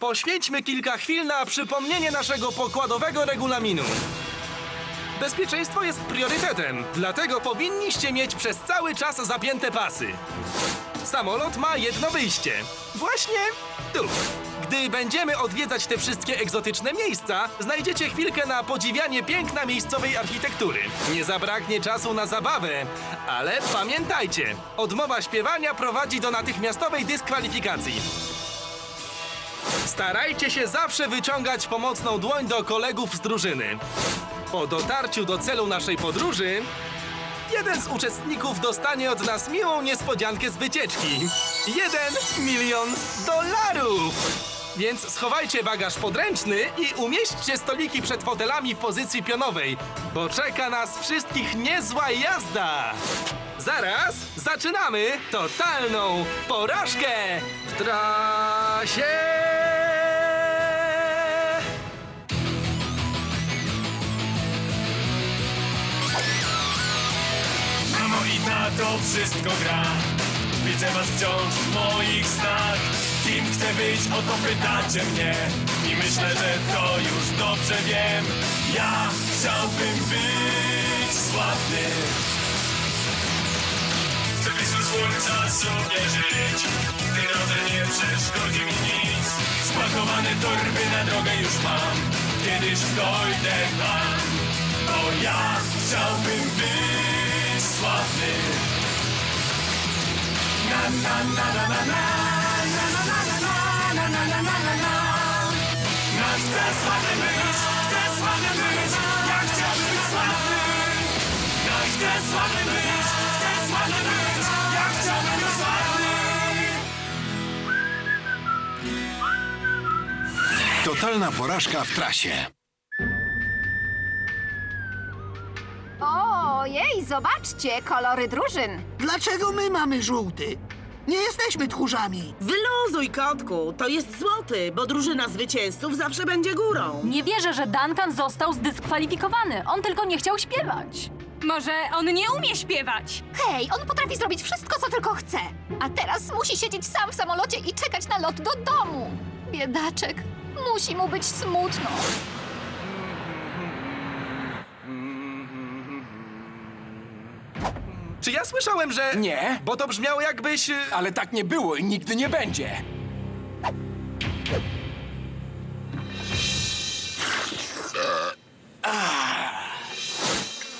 Poświęćmy kilka chwil na przypomnienie naszego pokładowego regulaminu. Bezpieczeństwo jest priorytetem, dlatego powinniście mieć przez cały czas zapięte pasy. Samolot ma jedno wyjście. Właśnie tu. Gdy będziemy odwiedzać te wszystkie egzotyczne miejsca, znajdziecie chwilkę na podziwianie piękna miejscowej architektury. Nie zabraknie czasu na zabawę, ale pamiętajcie, odmowa śpiewania prowadzi do natychmiastowej dyskwalifikacji. Starajcie się zawsze wyciągać pomocną dłoń do kolegów z drużyny. Po dotarciu do celu naszej podróży, jeden z uczestników dostanie od nas miłą niespodziankę z wycieczki. Jeden milion dolarów! Więc schowajcie bagaż podręczny i umieśćcie stoliki przed fotelami w pozycji pionowej, bo czeka nas wszystkich niezła jazda! Zaraz zaczynamy totalną porażkę w trasie! Tato, wszystko gra. Widzę was wciąż w moich snach. Kim chcę być, o to pytacie mnie. I myślę, że to już dobrze wiem. Ja chciałbym być sławny. Chcę blisko słońca sobie żyć. Gdy drodze nie przeszkodzi mi nic. Spakowane torby na drogę już mam. Kiedyś dojdę tam Bo ja chciałbym być sławny Na na na na na na Na na na na na na na na na na Na chcę sławny być Chcę sławny być Ja chciałbym być sławny Ja chcę sławny być Chcę sławny być Ja chciałbym być sławny Totalna porażka w trasie. Ojej, zobaczcie, kolory drużyn. Dlaczego my mamy żółty? Nie jesteśmy tchórzami. Wyluzuj, kotku. To jest złoty, bo drużyna zwycięzców zawsze będzie górą. Nie wierzę, że Duncan został zdyskwalifikowany. On tylko nie chciał śpiewać. Może on nie umie śpiewać? Hej, on potrafi zrobić wszystko, co tylko chce. A teraz musi siedzieć sam w samolocie i czekać na lot do domu. Biedaczek, musi mu być smutno. Czy ja słyszałem, że... Nie. Bo to brzmiało jakbyś... y, Ale tak nie było i nigdy nie będzie.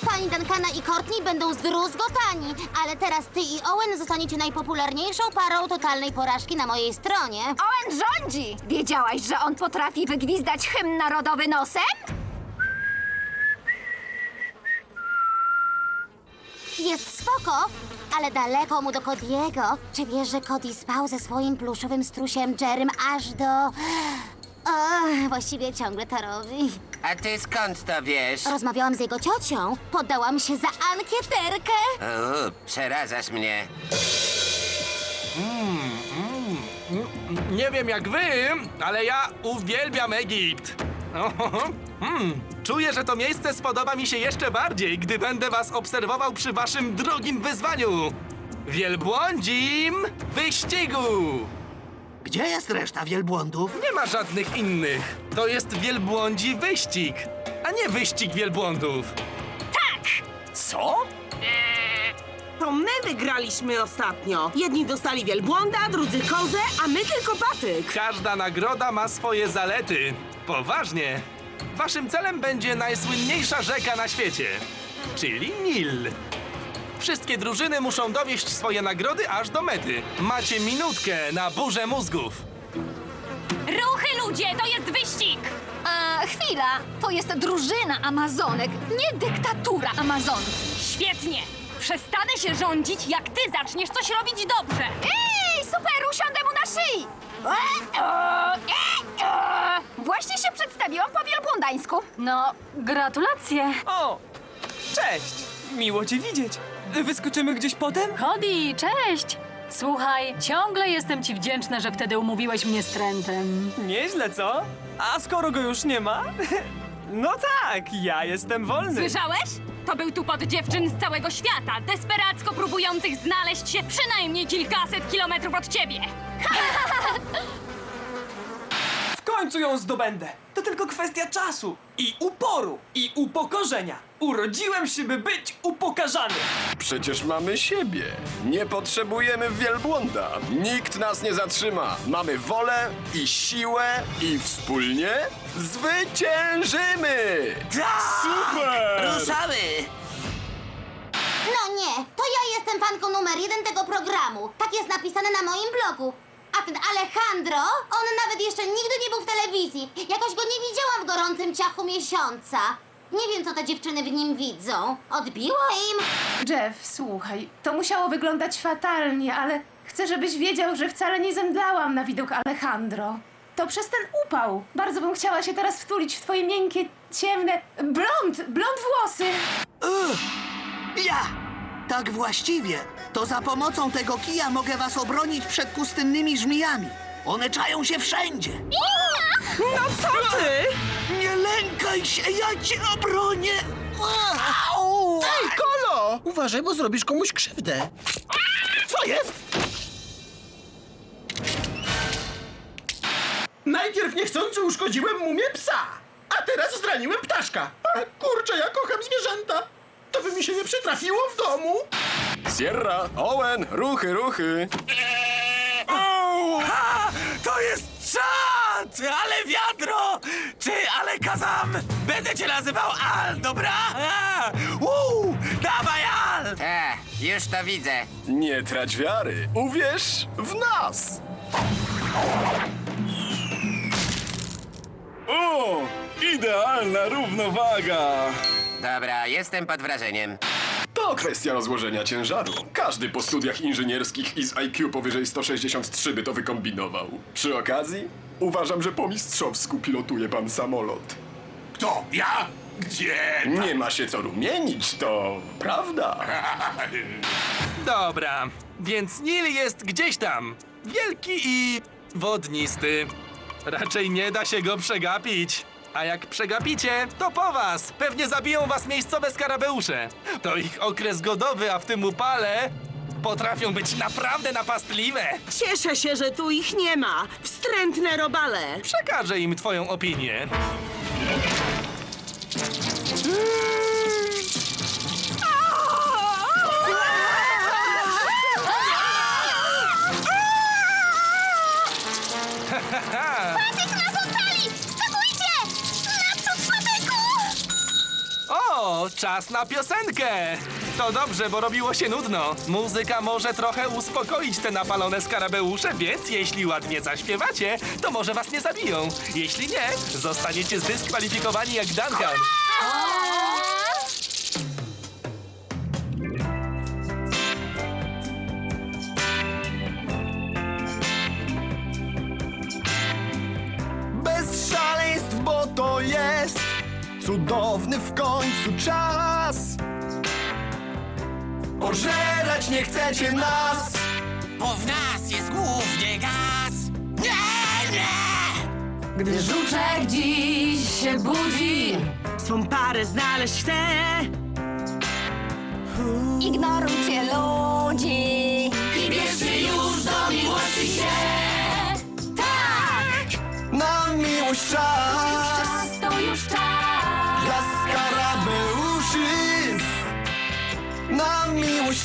Fani Duncana i Courtney będą zdruzgotani, ale teraz ty i Owen zostaniecie najpopularniejszą parą totalnej porażki na mojej stronie. Owen rządzi! Wiedziałaś, że on potrafi wygwizdać hymn narodowy nosem? Spoko, ale daleko mu do Cody'ego. Czy wiesz, że Cody spał ze swoim pluszowym strusiem Jerem aż do... O, właściwie ciągle to robi. A ty skąd to wiesz? Rozmawiałam z jego ciocią. Poddałam się za ankieterkę. O, przerażasz mnie. Nie wiem jak wy, ale ja uwielbiam Egipt. Mm, czuję, że to miejsce spodoba mi się jeszcze bardziej, gdy będę was obserwował przy waszym drugim wyzwaniu. Wielbłądzim wyścigu! Gdzie jest reszta wielbłądów? Nie ma żadnych innych. To jest wielbłądzi wyścig, a nie wyścig wielbłądów. Co? To my wygraliśmy ostatnio. Jedni dostali wielbłąda, drudzy kozę, a my tylko patyk. Każda nagroda ma swoje zalety. Poważnie. Waszym celem będzie najsłynniejsza rzeka na świecie, czyli Nil. Wszystkie drużyny muszą dowieść swoje nagrody aż do mety. Macie minutkę na burzę mózgów. Ruchy ludzie, to jest wyścig! A chwila, to jest drużyna Amazonek, nie dyktatura Amazonki. Świetnie! Przestanę się rządzić, jak ty zaczniesz coś robić dobrze! Ej, super, usiądę mu na szyi! E, e, e, e. Właśnie się przedstawiłam po wielbłądańsku. No, gratulacje. O! Cześć! Miło cię widzieć. Wyskoczymy gdzieś potem? Cody, cześć. Słuchaj, ciągle jestem ci wdzięczna, że wtedy umówiłeś mnie z Trentem. Nieźle, co? A skoro go już nie ma? No tak, ja jestem wolny. Słyszałeś? To był tu pod dziewczyn z całego świata, desperacko próbujących znaleźć się przynajmniej kilkaset kilometrów od ciebie. końcu ją zdobędę. To tylko kwestia czasu i uporu i upokorzenia. Urodziłem się, by być upokarzany. Przecież mamy siebie. Nie potrzebujemy wielbłąda. Nikt nas nie zatrzyma. Mamy wolę i siłę i wspólnie zwyciężymy! Super! Ruszamy! No nie, to ja jestem fanką numer jeden tego programu. Tak jest napisane na moim blogu. A ten Alejandro, on nawet jeszcze nigdy nie był w telewizji. Jakoś go nie widziałam w gorącym ciachu miesiąca. Nie wiem, co te dziewczyny w nim widzą. Odbiło im? Jeff, słuchaj, to musiało wyglądać fatalnie, ale chcę, żebyś wiedział, że wcale nie zemdlałam na widok Alejandro. To przez ten upał. Bardzo bym chciała się teraz wtulić w twoje miękkie, ciemne, blond, blond włosy. Ja! Tak właściwie, to za pomocą tego kija mogę was obronić przed pustynnymi żmijami. One czają się wszędzie. No co ty? Nie lękaj się, ja cię obronię! Au! Ej, Kolo! Uważaj, bo zrobisz komuś krzywdę. Co jest? Najpierw niechcący uszkodziłem mumię psa, a teraz zraniłem ptaszka. A, kurczę, ja kocham zwierzęta. To by mi się nie przytrafiło w domu. Sierra, Owen, ruchy, ruchy. Ha! To jest czad! Ale wiadro! Czy ale kazam? Będę cię nazywał Al, dobra? A! Uu! Dawaj Al! E, już to widzę. Nie trać wiary. Uwierz w nas. O! Idealna równowaga! Dobra, jestem pod wrażeniem. To kwestia rozłożenia ciężaru. Każdy po studiach inżynierskich i z IQ powyżej 163 by to wykombinował. Przy okazji, uważam, że po mistrzowsku pilotuje pan samolot. Kto? Ja? Gdzie? Nie ma się co rumienić, to prawda. Dobra, więc Nil jest gdzieś tam. Wielki i wodnisty. Raczej nie da się go przegapić. A jak przegapicie, to po was. Pewnie zabiją was miejscowe skarabeusze. To ich okres godowy, a w tym upale potrafią być naprawdę napastliwe. Cieszę się, że tu ich nie ma. Wstrętne robale. Przekażę im twoją opinię. Czas na piosenkę! To dobrze, bo robiło się nudno. Muzyka może trochę uspokoić te napalone skarabeusze, więc jeśli ładnie zaśpiewacie, to może was nie zabiją. Jeśli nie, zostaniecie zdyskwalifikowani jak Duncan. Cudowny w końcu czas. Pożerać nie chcecie nas. Bo w nas jest głównie gaz! Nie, nie! Gdy żuczek dziś się budzi, Swą parę znaleźć chcę. Ignorujcie ludzi. I bierzcie już do miłości się! Tak! Na miłość czas.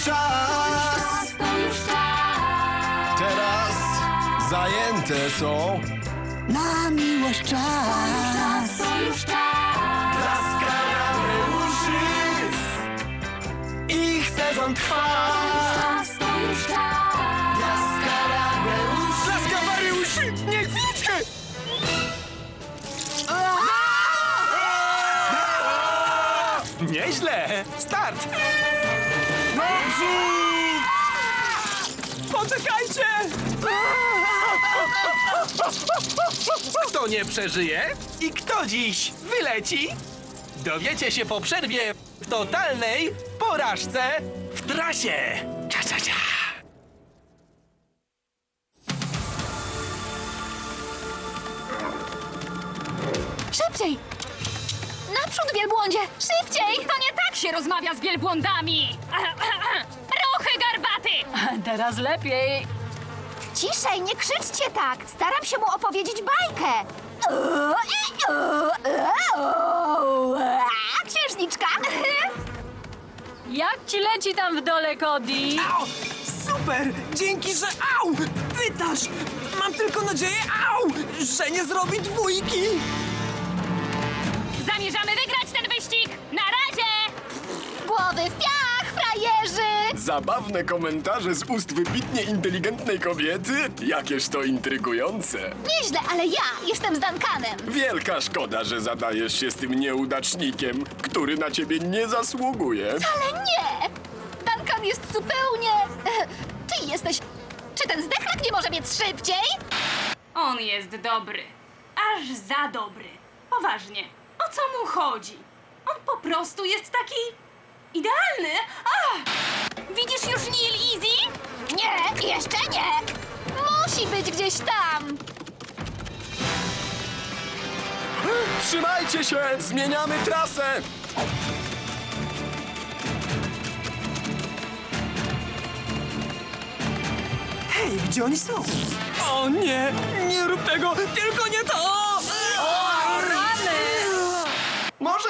Miłość czas. To już czas. Teraz zajęte są. Na miłość czas! Czas to już czas. Dla skarabeuszy. Ich sezon trwa. Czas to już czas. Dla skarabeuszy. Dla skarabeuszy. Niedźwiedźkę. Nieźle! Start! Poczekajcie! Kto nie przeżyje i kto dziś wyleci? Dowiecie się po przerwie w totalnej porażce w trasie. Cia, cia, cia. Szybciej! Naprzód, wielbłądzie! Szybciej! To nie tak się rozmawia z wielbłądami! Ruchy garbaty! Teraz lepiej. Ciszej, nie krzyczcie tak! Staram się mu opowiedzieć bajkę! Księżniczka! Jak ci leci tam w dole, Cody? Au! Super! Dzięki, że au! Pytasz! Mam tylko nadzieję, au! Że nie zrobi dwójki! Zabawne komentarze z ust wybitnie inteligentnej kobiety? Jakież to intrygujące. Nieźle, ale ja jestem z Duncanem. Wielka szkoda, że zadajesz się z tym nieudacznikiem, który na ciebie nie zasługuje. Ale nie! Duncan jest zupełnie... Ty jesteś... Czy ten zdechlak nie może biec szybciej? On jest dobry. Aż za dobry. Poważnie. O co mu chodzi? On po prostu jest taki... idealny. A! Widzisz już Neil Easy? Nie, jeszcze nie! Musi być gdzieś tam! Trzymajcie się! Zmieniamy trasę! Hej, gdzie oni są? O nie! Nie rób tego! Tylko nie to!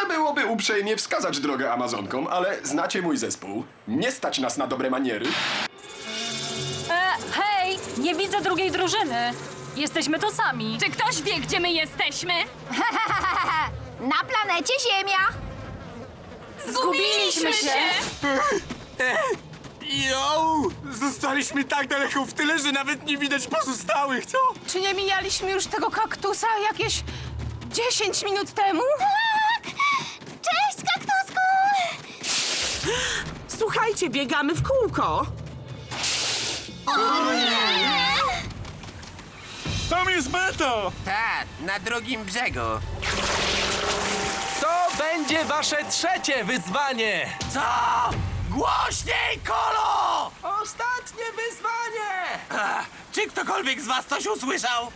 Byłoby uprzejmie wskazać drogę Amazonkom, ale znacie mój zespół. Nie stać nas na dobre maniery. E, hej, nie widzę drugiej drużyny. Jesteśmy tu sami. Czy ktoś wie, gdzie my jesteśmy? Na planecie Ziemia! Zgubiliśmy się! Jo! Zostaliśmy tak daleko w tyle, że nawet nie widać pozostałych, co? Czy nie mijaliśmy już tego kaktusa jakieś 10 minut temu? Tak! Cześć, kaktusku! Słuchajcie, biegamy w kółko. Tam jest Beto! Tak, na drugim brzegu. To będzie wasze trzecie wyzwanie! Co? Głośniej, Kolo! Ostatnie wyzwanie! Ach, czy ktokolwiek z was coś usłyszał?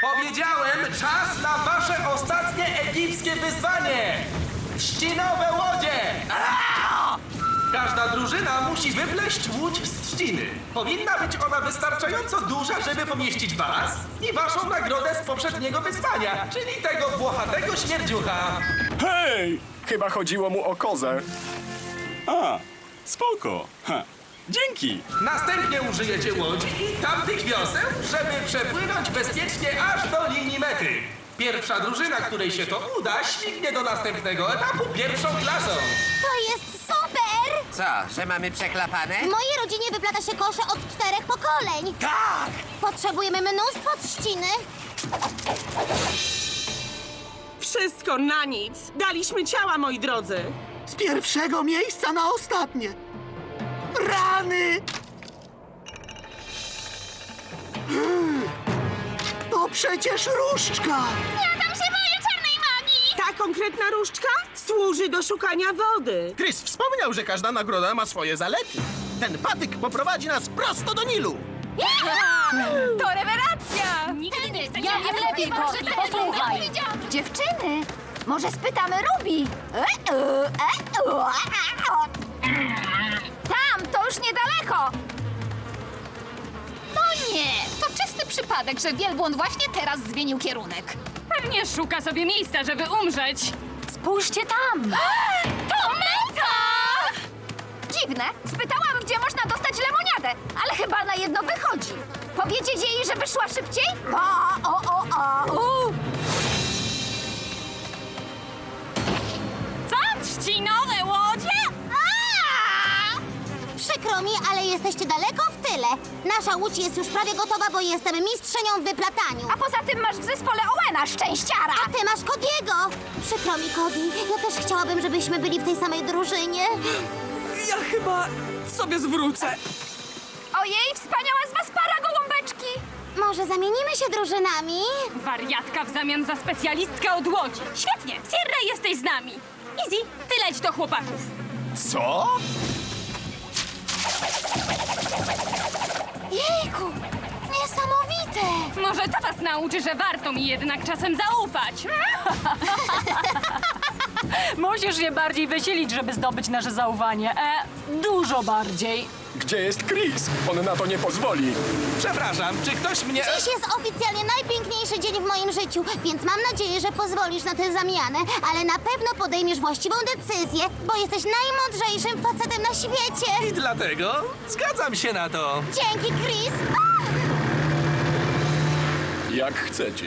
Powiedziałem, czas na wasze ostatnie egipskie wyzwanie! Trzcinowe łodzie! Każda drużyna musi wypleść łódź z trzciny. Powinna być ona wystarczająco duża, żeby pomieścić was i waszą nagrodę z poprzedniego wyzwania, czyli tego włochatego śmierdziucha. Hej! Chyba chodziło mu o kozę. A, spoko. Ha. Dzięki. Następnie użyjecie łodzi i tamtych wioseł, żeby przepłynąć bezpiecznie aż do linii mety. Pierwsza drużyna, której się to uda, śmignie do następnego etapu pierwszą klasą. To jest super! Co, że mamy przechlapane? W mojej rodzinie wyplata się kosze od czterech pokoleń. Tak! Potrzebujemy mnóstwo trzciny. Wszystko na nic. Daliśmy ciała, moi drodzy. Z pierwszego miejsca na ostatnie. Rany! Przecież różdżka! Ja tam się boję czarnej magii! Ta konkretna różdżka służy do szukania wody. Chris wspomniał, że każda nagroda ma swoje zalety. Ten patyk poprowadzi nas prosto do Nilu. To rewelacja! Nigdy nie jesteś Ja wiem lepiej, Cody, posłuchaj. Dziewczyny, może spytamy Ruby? Tam, to już niedaleko. Nie, to czysty przypadek, że wielbłąd właśnie teraz zmienił kierunek. Pewnie szuka sobie miejsca, żeby umrzeć. Spójrzcie tam! To meta! Dziwne, spytałam, gdzie można dostać lemoniadę, ale chyba na jedno wychodzi. Powiedzieć jej, żeby szła szybciej? O, o, o, o. U. Co? Trzcinowe łodzie? A! Przykro mi, ale jesteście daleko w tyle. Nasza łódź jest już prawie gotowa, bo jestem mistrzenią w wyplataniu. A poza tym masz w zespole Owena, szczęściara. A ty masz Kodiego! Przykro mi, Cody. Ja też chciałabym, żebyśmy byli w tej samej drużynie. Ja chyba sobie zwrócę. Ojej, wspaniała z was para gołąbeczki. Może zamienimy się drużynami? Wariatka w zamian za specjalistkę od łodzi. Świetnie, Sierra jesteś z nami. Easy, ty leć do chłopaków. Co? Jejku! Niesamowite! Może to was nauczy, że warto mi jednak czasem zaufać. Musisz się bardziej wysilić, żeby zdobyć nasze zaufanie. E, dużo bardziej. Gdzie jest Chris? On na to nie pozwoli. Przepraszam, czy ktoś mnie... Dziś jest oficjalnie najpiękniejszy dzień w moim życiu, więc mam nadzieję, że pozwolisz na tę zamianę, ale na pewno podejmiesz właściwą decyzję, bo jesteś najmądrzejszym facetem na świecie. I dlatego zgadzam się na to. Dzięki, Chris. Jak chcecie.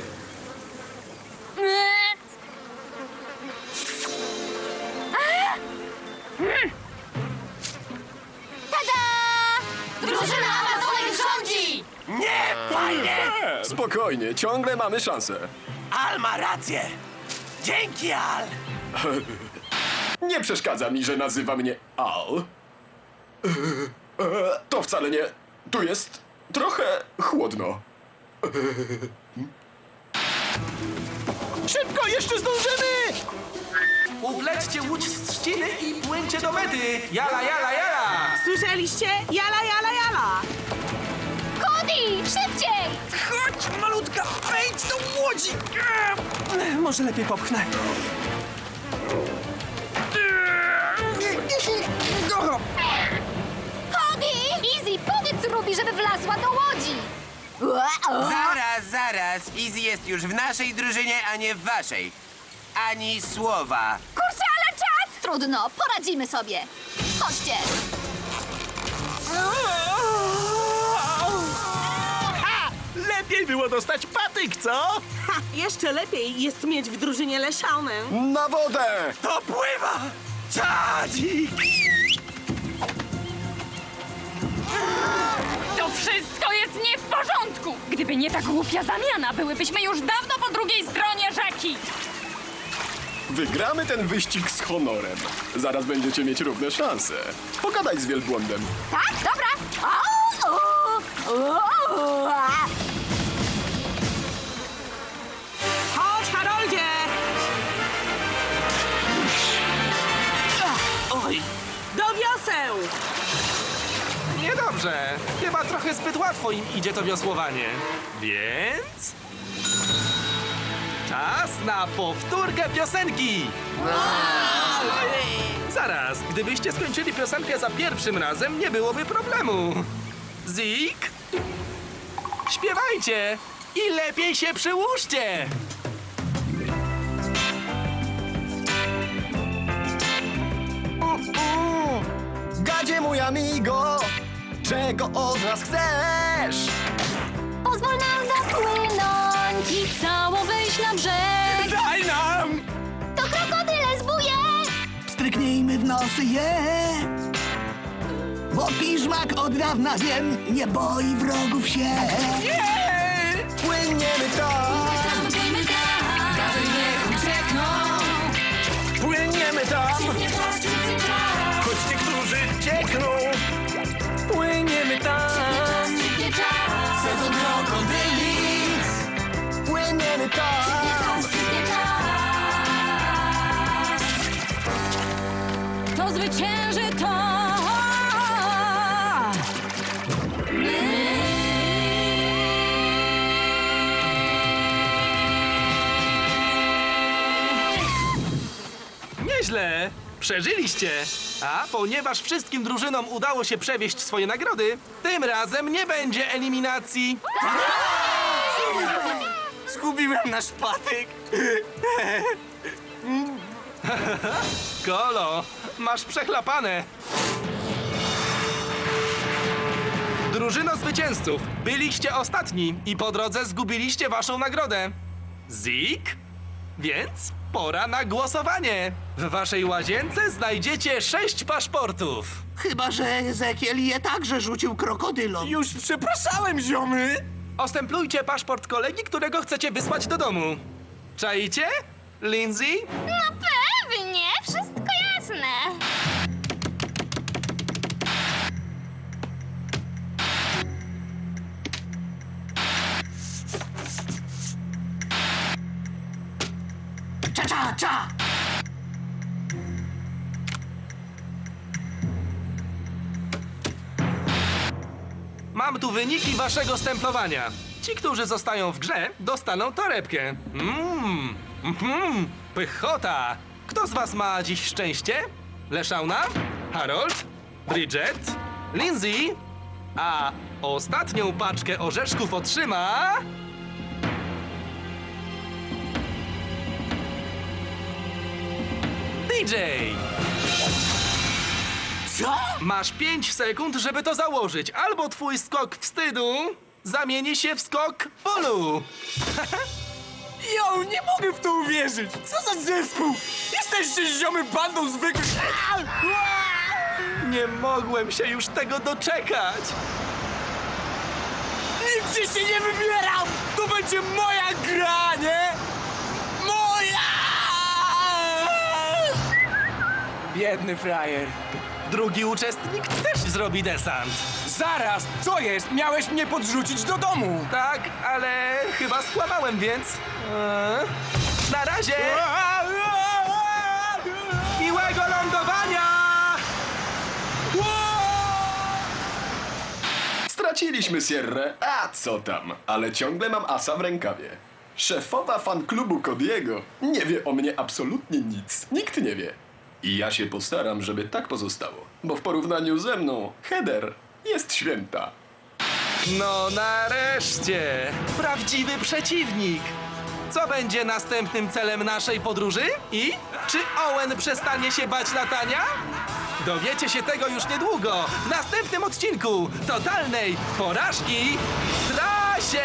Spokojnie, ciągle mamy szansę. Al ma rację! Dzięki, Al! Nie przeszkadza mi, że nazywa mnie Al. To wcale nie. Tu jest trochę chłodno. Szybko, jeszcze zdążymy! Uplećcie łódź z trzciny i płyńcie do mety. Jala, jala, jala! Słyszeliście? Jala, jala, jala! Cody, szybciej! Chodź, malutka, wejdź do łodzi! Eee, Może lepiej popchnę. Cody! Easy, powiedz Ruby, żeby wlazła do łodzi. Zaraz, zaraz. Easy jest już w naszej drużynie, a nie w waszej. Ani słowa. Kurczę, ale czas! Trudno, poradzimy sobie. Chodźcie. Lepiej było dostać patyk, co? Ha, jeszcze lepiej jest mieć w drużynie leszanę. Na wodę! To pływa! Czadzik! To wszystko jest nie w porządku! Gdyby nie ta głupia zamiana, byłybyśmy już dawno po drugiej stronie rzeki! Wygramy ten wyścig z honorem. Zaraz będziecie mieć równe szanse. Pogadaj z wielbłądem. Tak, dobra. O, o, o, a. Niedobrze. Chyba trochę zbyt łatwo im idzie to wiosłowanie. Więc... Czas na powtórkę piosenki! Zaraz, gdybyście skończyli piosenkę za pierwszym razem, nie byłoby problemu. Zik? Śpiewajcie! I lepiej się przyłóżcie! Gadzie mój amigo, czego od nas chcesz? Pozwól nam dopłynąć i całą wyjść na brzeg. daj nam! To krokodyle zbuje! Stryknijmy w nosy je. Bo piżmak od dawna wiem, nie boi wrogów się. Płyniemy tam, Płyniemy tam! Choć niektórzy ciekną! Płyniemy tam. Sezon krokodyli. płyniemy tam. To zwycięży to! Nieźle! Przeżyliście! A ponieważ wszystkim drużynom udało się przewieźć swoje nagrody, tym razem nie będzie eliminacji! Zgubiłem nasz patyk! Kolo, masz przechlapane! Drużyno zwycięzców, byliście ostatni i po drodze zgubiliście waszą nagrodę. Zik? Więc pora na głosowanie. W waszej łazience znajdziecie sześć paszportów. Chyba, że Ezekiel je także rzucił krokodylom. Już przepraszałem, ziomy! Ostemplujcie paszport kolegi, którego chcecie wysłać do domu. Czaicie? Lindsay? No pewnie, Cza, cza, cza! Mam tu wyniki waszego stemplowania. Ci, którzy zostają w grze, dostaną torebkę. Mmm, mhm, pychota. Kto z was ma dziś szczęście? Leszauna? Harold? Bridget? Lindsay, a ostatnią paczkę orzeszków otrzyma... DJ! Co? Masz 5 sekund, żeby to założyć. Albo twój skok wstydu zamieni się w skok bólu. Jo, nie mogę w to uwierzyć! Co za zespół! Jesteście ziomy bandą zwykłych... Nie mogłem się już tego doczekać. Nigdzie się nie wybieram! To będzie moja gra, nie? Moja! Biedny frajer. Drugi uczestnik też zrobi desant. Zaraz, co jest? Miałeś mnie podrzucić do domu. Tak, ale chyba skłamałem, więc... Eee, na razie! Miłego lądowania! Straciliśmy Sierrę, a co tam, ale ciągle mam asa w rękawie. Szefowa fanklubu Kodiego nie wie o mnie absolutnie nic. Nikt nie wie. I ja się postaram, żeby tak pozostało, bo w porównaniu ze mną Heather jest święta. No nareszcie! Prawdziwy przeciwnik! Co będzie następnym celem naszej podróży? I czy Owen przestanie się bać latania? Dowiecie się tego już niedługo w następnym odcinku totalnej porażki w trasie!